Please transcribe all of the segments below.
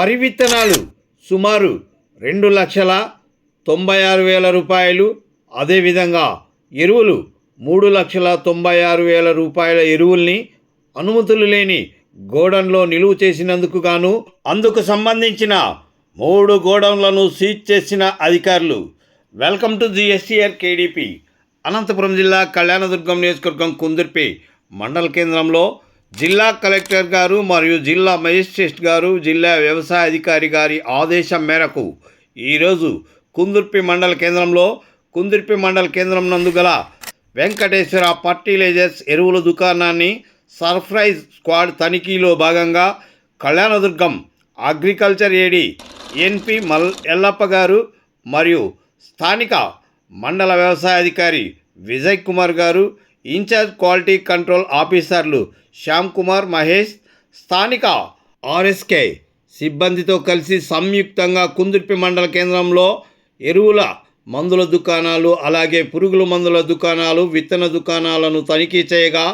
వరి విత్తనాలు సుమారు రెండు లక్షల తొంభై ఆరు వేల రూపాయలు. అదేవిధంగా ఎరువులు మూడు లక్షల తొంభై ఆరు వేల రూపాయల ఎరువుల్ని అనుమతులు లేని గోడౌన్లో నిలువ చేసినందుకు గాను అందుకు సంబంధించిన మూడు గోడౌన్లను సీజ్ చేసిన అధికారులు welcome to GSTR KDP Anantapur జిల్లా కళ్యాణదుర్గం నియోజకవర్గం కుందుర్పి మండల కేంద్రంలో జిల్లా కలెక్టర్ గారు మరియు జిల్లా మెజిస్ట్రేట్ గారు జిల్లా వ్యవసాయ అధికారి గారి ఆదేశం మేరకు ఈరోజు కుందుర్పి మండల కేంద్రంలో కుందుర్పి మండల కేంద్రం నందు గల వెంకటేశ్వర ఫర్టిలైజర్స్ ఎరువుల దుకాణాన్ని సర్ప్రైజ్ స్క్వాడ్ తనిఖీలో భాగంగా కళ్యాణదుర్గం అగ్రికల్చర్ ఏడి ఎన్పి మల్ ఎల్లప్ప గారు మరియు స్థానిక మండల వ్యవసాయ అధికారి విజయ్ కుమార్ గారు ఇన్ఛార్జ్ క్వాలిటీ కంట్రోల్ ఆఫీసర్లు శ్యామ్ కుమార్ మహేష్ స్థానిక ఆర్ఎస్కే సిబ్బందితో కలిసి సంయుక్తంగా కుందుర్పి మండల కేంద్రంలో ఎరువుల మందుల దుకాణాలు అలాగే పురుగుల మందుల దుకాణాలు విత్తన దుకాణాలను తనిఖీ చేయగా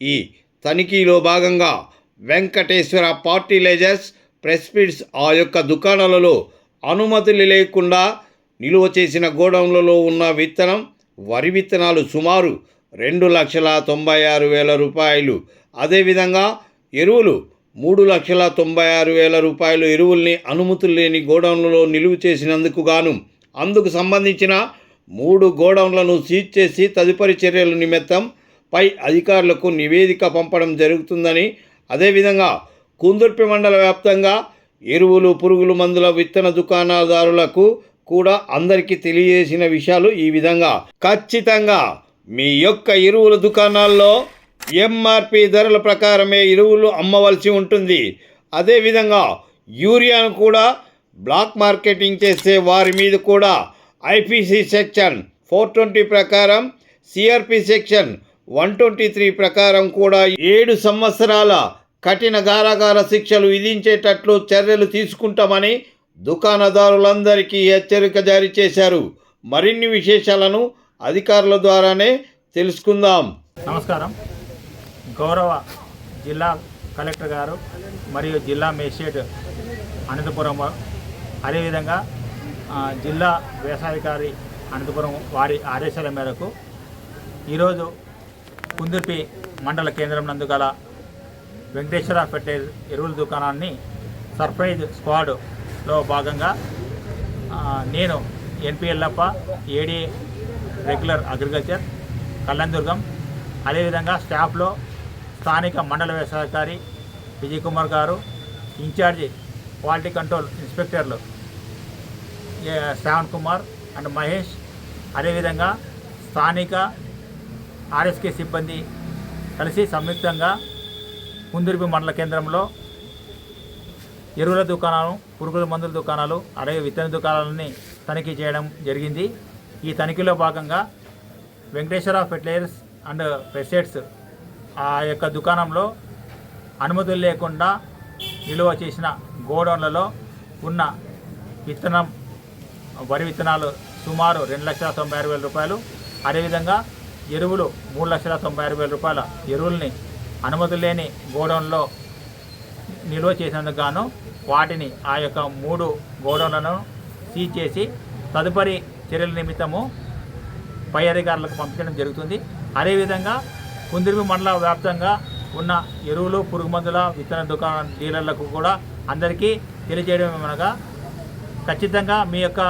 ఈ తనిఖీలో భాగంగా వెంకటేశ్వర ఫర్టిలైజర్స్ ప్రెస్పీడ్స్ ఆ యొక్క దుకాణాలలో అనుమతులు లేకుండా నిలువ చేసిన గోడౌన్లలో ఉన్న విత్తనం వరి విత్తనాలు సుమారు రెండు లక్షల తొంభై ఆరు వేల రూపాయలు. అదేవిధంగా ఎరువులు మూడు లక్షల తొంభై ఆరు వేల రూపాయలు ఎరువుల్ని అనుమతులు లేని గోడౌన్లలో నిలువ చేసినందుకు గాను అందుకు సంబంధించిన మూడు గోడౌన్లను సీజ్ చేసి తదుపరి చర్యల నిమిత్తం పై అధికారులకు నివేదిక పంపడం జరుగుతుందని అదేవిధంగా కుందుర్పి మండల వ్యాప్తంగా ఎరువులు పురుగుల మందుల విత్తన దుకాణదారులకు కూడా అందరికీ తెలియజేసిన విషయాలు ఈ విధంగా. ఖచ్చితంగా మీ యొక్క ఎరువుల దుకాణాల్లో ఎంఆర్పి ధరల ప్రకారమే ఎరువులు అమ్మవలసి ఉంటుంది. అదేవిధంగా యూరియాను కూడా బ్లాక్ మార్కెటింగ్ చేసే వారి మీద కూడా ఐపీసీ సెక్షన్ ఫోర్ ట్వంటీ ప్రకారం CRP section one twenty three ప్రకారం కూడా ఏడు సంవత్సరాల కఠిన గారాగార శిక్షలు విధించేటట్లు చర్యలు తీసుకుంటామని దుకాణదారులందరికీ హెచ్చరిక జారీ చేశారు. మరిన్ని విశేషాలను అధికారుల ద్వారానే తెలుసుకుందాం. నమస్కారం. గౌరవ జిల్లా కలెక్టర్ గారు మరియు జిల్లా మేజిస్ట్రేట్ అనంతపురం అదేవిధంగా జిల్లా వ్యవసాయాధికారి అనంతపురం వారి ఆదేశాల మేరకు ఈరోజు కుందుర్పి మండల కేంద్రం నందు గల వెంకటేశ్వర ఫెర్టైజర్ ఎరువుల దుకాణాన్ని సర్ప్రైజ్ స్క్వాడ్లో భాగంగా నేను ఎన్పిఎల్లప్ప ఏడి రెగ్యులర్ అగ్రికల్చర్ కళ్యాణదుర్గం. అదేవిధంగా స్టాఫ్లో స్థానిక మండల వ్యవసాయకారి విజయ్ కుమార్ గారు ఇన్ఛార్జి క్వాలిటీ కంట్రోల్ ఇన్స్పెక్టర్లు ఏ, శ్రావణ్ కుమార్ అండ్ మహేష్. అదేవిధంగా స్థానిక ఆర్ఎస్కే సిబ్బంది కలిసి సంయుక్తంగా కుందుర్పి మండల కేంద్రంలో ఎరువుల దుకాణాలు పురుగుల మందుల దుకాణాలు అలాగే విత్తన దుకాణాలని తనిఖీ చేయడం జరిగింది. ఈ తనిఖీలో భాగంగా వెంకటేశ్వర ఫెర్టిలైజర్స్ అండ్ పెస్టిసైడ్స్ ఆ యొక్క దుకాణంలో అనుమతులు లేకుండా నిలువ చేసిన గోడౌన్లలో ఉన్న విత్తనం వరి విత్తనాలు సుమారు రెండు లక్షల తొంభై ఆరు వేల రూపాయలు. అదేవిధంగా ఎరువులు మూడు లక్షల తొంభై ఆరు వేల రూపాయల ఎరువుల్ని అనుమతులు లేని గోడౌన్లో నిల్వ చేసినందుకు గాను వాటిని ఆ యొక్క మూడు గోడౌన్లను సీజ్ చేసి తదుపరి చర్యల నిమిత్తము పై అధికారులకు పంపించడం జరుగుతుంది. అదేవిధంగా కుందిరిమి మండల వ్యాప్తంగా ఉన్న ఎరువులు పురుగు మందుల విత్తన దుకాణ డీలర్లకు కూడా అందరికీ తెలియజేయడం ఏమనగా ఖచ్చితంగా మీ యొక్క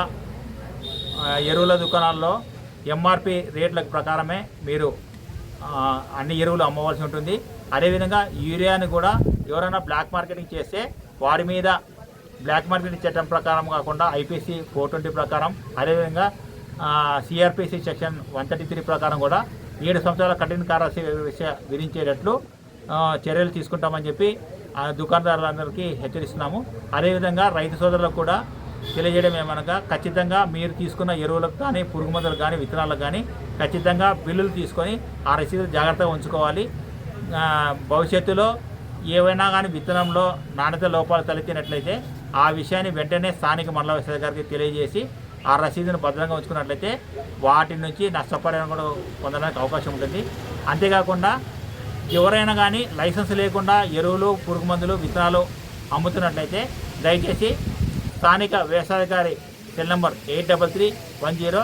ఎరువుల దుకాణాల్లో ఎంఆర్పి రేట్ల ప్రకారమే మీరు అన్ని ఎరువులు అమ్మవలసి ఉంటుంది. అదేవిధంగా యూరియాని కూడా ఎవరైనా బ్లాక్ మార్కెటింగ్ చేస్తే వారి మీద బ్లాక్ మార్కెటింగ్ చట్టం ప్రకారం కాకుండా ఐపీసీ ఫోర్ ట్వంటీ ప్రకారం అదేవిధంగా CRPC section one thirty three ప్రకారం కూడా ఏడు సంవత్సరాల కఠిన కారాశ విధించేటట్లు చర్యలు తీసుకుంటామని చెప్పి ఆ దుకాణదారులందరికీ హెచ్చరిస్తున్నాము. అదేవిధంగా రైతు సోదరులకు కూడా తెలియజేయడం ఏమనగా ఖచ్చితంగా మీరు తీసుకున్న ఎరువులకు కానీ పురుగు మందులకు కానీ విత్తనాలకు కానీ ఖచ్చితంగా బిల్లులు తీసుకొని ఆ రసీదు జాగ్రత్తగా ఉంచుకోవాలి. భవిష్యత్తులో ఏవైనా కానీ విత్తనంలో నాణ్యత లోపాలు తలెత్తినట్లయితే ఆ విషయాన్ని వెంటనే స్థానిక మండల వ్యవసాయ గారికి తెలియజేసి ఆ రసీదును భద్రంగా ఉంచుకున్నట్లయితే వాటి నుంచి నష్టపరిహారం కూడా పొందడానికి అవకాశం ఉంటుంది. అంతేకాకుండా ఎవరైనా కానీ లైసెన్స్ లేకుండా ఎరువులు పురుగు మందులు విత్తనాలు అమ్ముతున్నట్లయితే దయచేసి స్థానిక వ్యవసాయాధికారి cell number eight double three one zero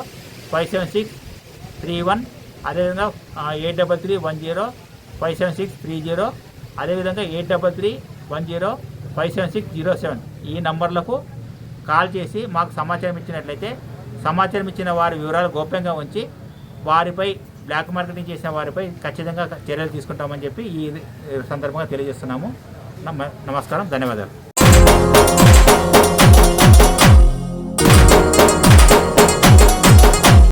five seven six three one అదేవిధంగా eight double three one zero five seven six three zero అదేవిధంగా eight double three one zero five seven six zero seven ఈ నంబర్లకు call చేసి మాకు సమాచారం ఇచ్చినట్లయితే సమాచారం ఇచ్చిన వారి వివరాలు గోప్యంగా ఉంచి వారిపై బ్లాక్ మార్కెటింగ్ చేసిన వారిపై ఖచ్చితంగా చర్యలు తీసుకుంటామని చెప్పి ఈ సందర్భంగా తెలియజేస్తున్నాము. నమస్కారం ధన్యవాదాలు.